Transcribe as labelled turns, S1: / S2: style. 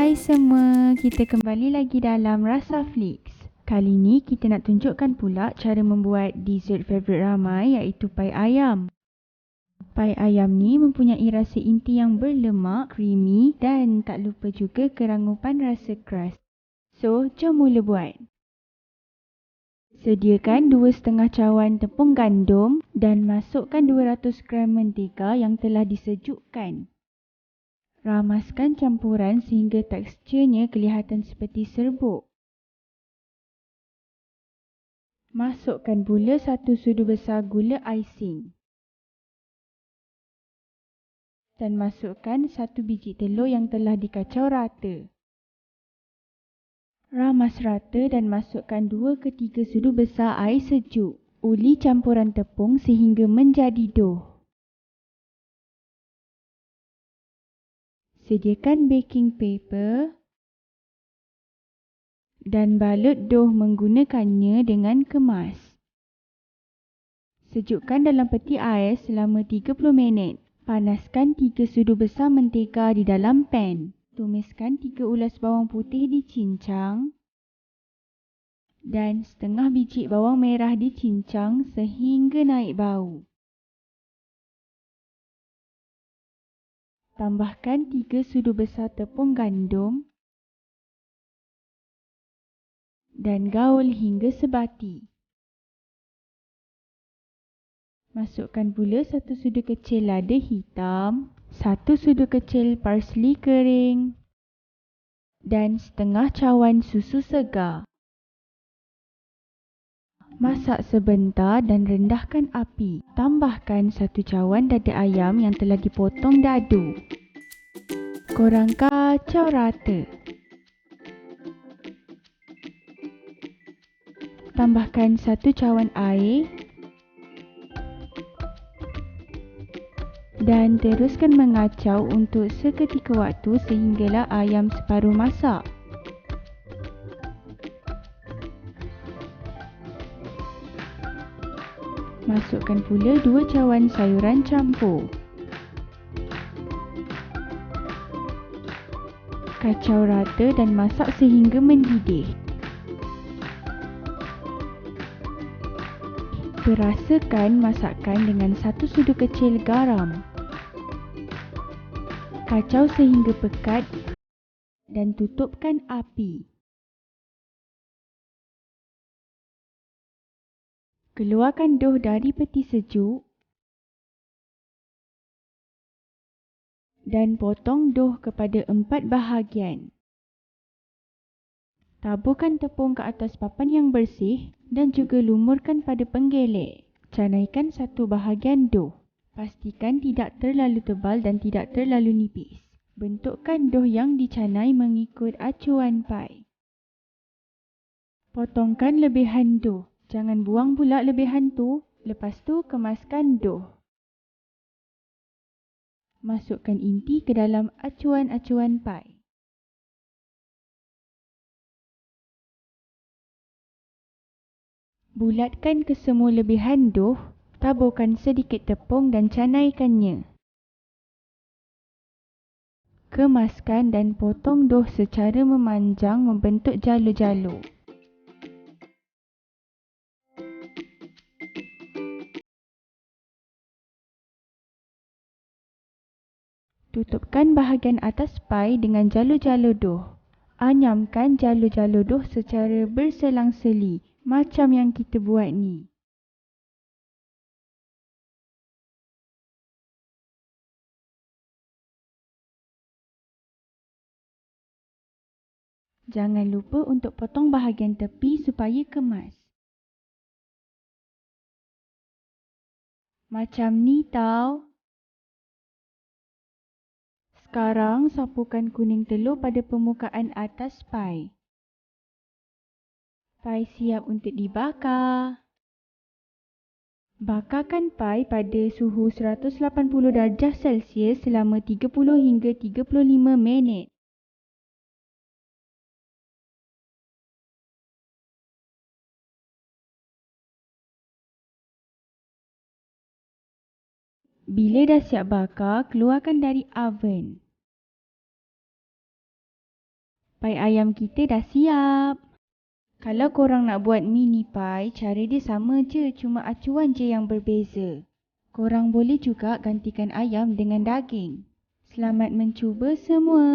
S1: Hai semua, kita kembali lagi dalam Rasa Flix. Kali ni kita nak tunjukkan pula cara membuat dessert favourite ramai iaitu pai ayam. Pai ayam ni mempunyai rasa inti yang berlemak, creamy dan tak lupa juga kerangupan rasa crust. So, jom mula buat. Sediakan 2,5 cawan tepung gandum dan masukkan 200 gram mentega yang telah disejukkan. Ramaskan campuran sehingga teksturnya kelihatan seperti serbuk. Masukkan pula satu sudu besar gula icing. Dan masukkan satu biji telur yang telah dikacau rata. Ramas rata dan masukkan dua ke tiga sudu besar air sejuk. Uli campuran tepung sehingga menjadi dough. Sediakan baking paper dan balut dough menggunakannya dengan kemas. Sejukkan dalam peti ais selama 30 minit. Panaskan 3 sudu besar mentega di dalam pan. Tumiskan 3 ulas bawang putih dicincang dan setengah biji bawang merah dicincang sehingga naik bau. Tambahkan 3 sudu besar tepung gandum dan gaul hingga sebati. Masukkan pula satu sudu kecil lada hitam, satu sudu kecil parsley kering dan setengah cawan susu segar. Masak sebentar dan rendahkan api. Tambahkan satu cawan dada ayam yang telah dipotong dadu. Korang kacau rata. Tambahkan satu cawan air. Dan teruskan mengacau untuk seketika waktu sehinggalah ayam separuh masak. Masukkan pula dua cawan sayuran campur. Kacau rata dan masak sehingga mendidih. Perasakan masakan dengan satu sudu kecil garam. Kacau sehingga pekat dan tutupkan api. Keluarkan dough dari peti sejuk dan potong dough kepada empat bahagian. Taburkan tepung ke atas papan yang bersih dan juga lumurkan pada penggelek. Canaikan satu bahagian dough. Pastikan tidak terlalu tebal dan tidak terlalu nipis. Bentukkan dough yang dicanai mengikut acuan pai. Potongkan lebihan dough. Jangan buang pula lebihan tu. Lepas tu kemaskan dough. Masukkan inti ke dalam acuan-acuan pai. Bulatkan ke semua lebihan dough. Taburkan sedikit tepung dan canaikannya. Kemaskan dan potong dough secara memanjang membentuk jalur-jalur. Tutupkan bahagian atas pai dengan jalur-jalur doh. Anyamkan jalur-jalur doh secara berselang-seli macam yang kita buat ni. Jangan lupa untuk potong bahagian tepi supaya kemas. Macam ni tau. Sekarang sapukan kuning telur pada permukaan atas pai. Pai siap untuk dibakar. Bakarkan pai pada suhu 180 darjah Celsius selama 30 hingga 35 minit. Bila dah siap bakar, keluarkan dari oven. Pai ayam kita dah siap. Kalau korang nak buat mini pie, cara dia sama je, cuma acuan je yang berbeza. Korang boleh juga gantikan ayam dengan daging. Selamat mencuba semua.